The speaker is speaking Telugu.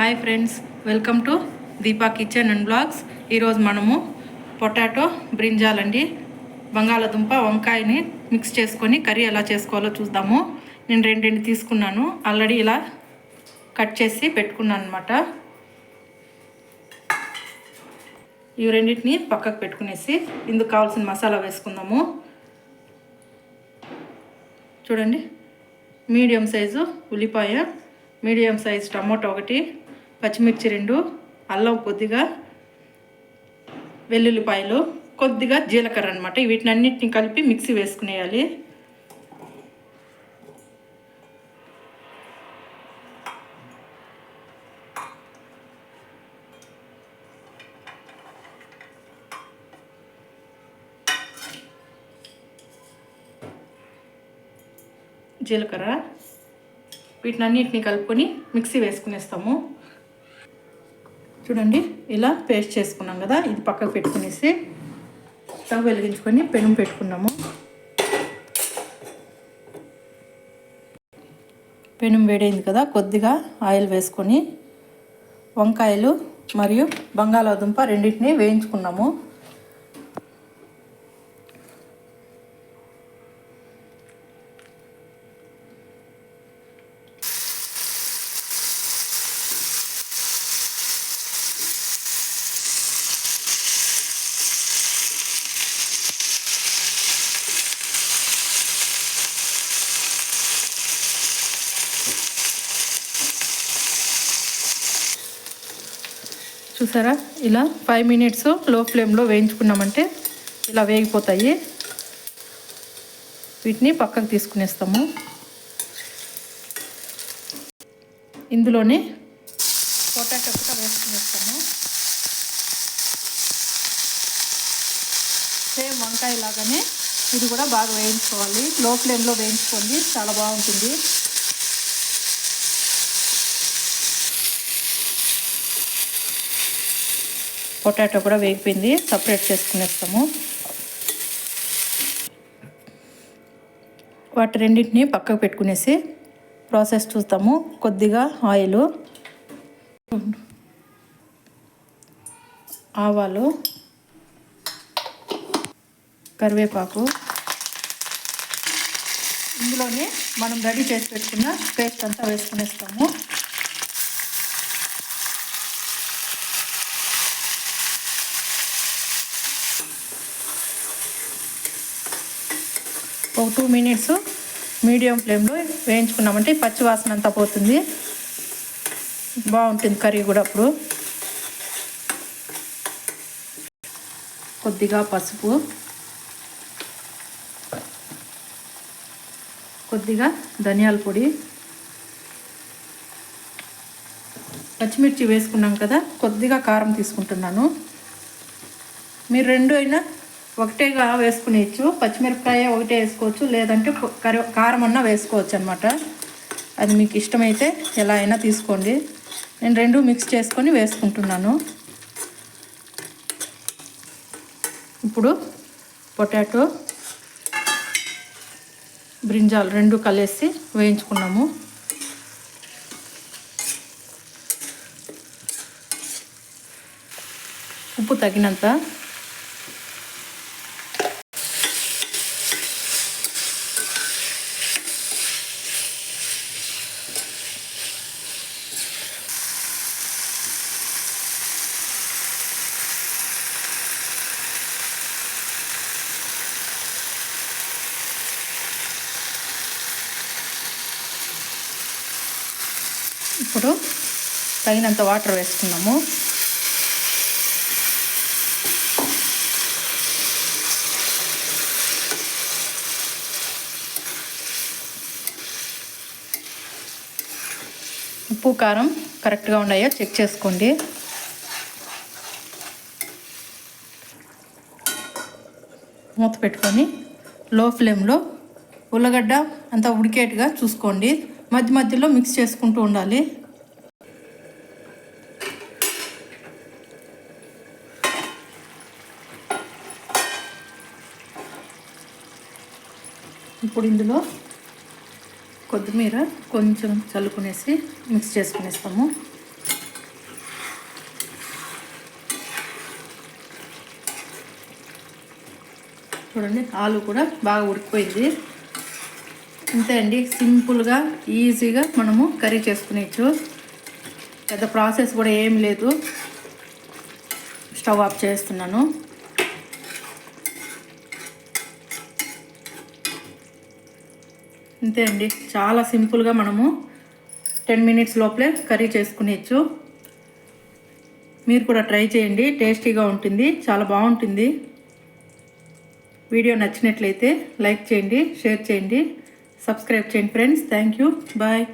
Hi friends welcome to Deepa kitchen and blogs. ఈరోజు మనము పొటాటో బ్రింజాలండి. బంగాళదుంప వంకాయని మిక్స్ చేసుకొని కర్రీ ఎలా చేసుకోవాలో చూద్దాము. నేను రెండింటి తీసుకున్నాను. ఆల్రెడీ ఇలా కట్ చేసి పెట్టుకున్నాను అనమాట ఇవి రెండింటిని పక్కకు పెట్టుకునేసి ఇందుకు కావాల్సిన మసాలా వేసుకుందాము. చూడండి మీడియం సైజు ఉల్లిపాయ మీడియం సైజ్ టమోటా ఒకటి పచ్చిమిర్చి రెండు అల్లం కొద్దిగా వెల్లుల్లిపాయలు కొద్దిగా జీలకర్ర అనమాట వీటిని అన్నిటిని కలిపి మిక్సీ వేసుకునేయాలి. జీలకర్ర వీటిని అన్నిటిని కలుపుకొని మిక్సీ వేసుకునేస్తాము. చూడండి ఇలా పేస్ట్ చేసుకున్నాం కదా ఇది పక్కకు పెట్టుకునేసి స్టవ్ వెలిగించుకొని పెనుము పెట్టుకున్నాము. పెనుము వేడైంది కదా కొద్దిగా ఆయిల్ వేసుకొని వంకాయలు మరియు బంగాళాదుంప రెండింటిని వేయించుకున్నాము. చూసారా? ఇలా ఫైవ్ మినిట్స్లో ఫ్లేమ్లో వేయించుకున్నామంటే ఇలా వేగిపోతాయి. వీటిని పక్కకు తీసుకునేస్తాము. ఇందులోనే పొటాటో కూడా వేసుకునేస్తాము. సేమ్ వంకాయ లాగానే ఇది కూడా బాగా వేయించుకోవాలి. లో ఫ్లేమ్లో వేయించుకోండి చాలా బాగుంటుంది. పొటాటో కూడా వేగిపోయింది. సపరేట్ చేసుకునేస్తాము. వాటి రెండింటిని పక్కకు పెట్టుకునేసి ప్రాసెస్ చూస్తాము. కొద్దిగా ఆయిల్ ఆవాలు కరివేపాకు. ఇందులోనే మనం రెడీ చేసి పెట్టుకున్న పేస్ట్ అంతా వేసుకునేస్తాము. ఒక టూ మినిట్స్ మీడియం ఫ్లేమ్లో వేయించుకున్నామంటే పచ్చి వాసన అంతా పోతుంది. బాగుంటుంది కర్రీ కూడా అప్పుడు. కొద్దిగా పసుపు. కొద్దిగా ధనియాల పొడి. పచ్చిమిర్చి వేసుకున్నాం కదా కొద్దిగా కారం తీసుకుంటున్నాను. మీరు రెండు అయినా ఒకటేగా వేసుకునేచ్చు పచ్చిమిరపకాయ ఒకటే వేసుకోవచ్చు. లేదంటే కరి కారం అన్నా వేసుకోవచ్చు అనమాట అది మీకు ఇష్టమైతే ఎలా అయినా తీసుకోండి. నేను రెండు మిక్స్ చేసుకొని వేసుకుంటున్నాను. ఇప్పుడు పొటాటో బ్రింజాలు రెండు కలిసి వేయించుకున్నాము. ఉప్పు తగినంత ఇప్పుడు తగినంత వాటర్ వేసుకున్నాము ఉప్పు కారం కరెక్ట్గా ఉన్నాయో చెక్ చేసుకోండి. మూత పెట్టుకొని లో ఫ్లేమ్లో ఉల్లగడ్డ అంతా ఉడికేట్టుగా చూసుకోండి. మధ్య మధ్యలో మిక్స్ చేసుకుంటూ ఉండాలి. ఇప్పుడు ఇందులో కొత్తిమీర కొంచెం చల్లుకునేసి మిక్స్ చేసుకునేస్తాము. చూడండి ఆలు కూడా బాగా ఉడికిపోయింది. అంతే అండి సింపుల్గా ఈజీగా మనము కర్రీ చేసుకునేచ్చు పెద్ద ప్రాసెస్ కూడా ఏం లేదు. స్టవ్ ఆఫ్ చేస్తున్నాను. అంతే అండి. చాలా సింపుల్గా మనము టెన్ మినిట్స్ లోపలే కర్రీ చేసుకునేచ్చు మీరు కూడా ట్రై చేయండి. టేస్టీగా ఉంటుంది. చాలా బాగుంటుంది. వీడియో నచ్చినట్లయితే లైక్ చేయండి షేర్ చేయండి. సబ్స్క్రైబ్ చేయండి ఫ్రెండ్స్. Thank you bye.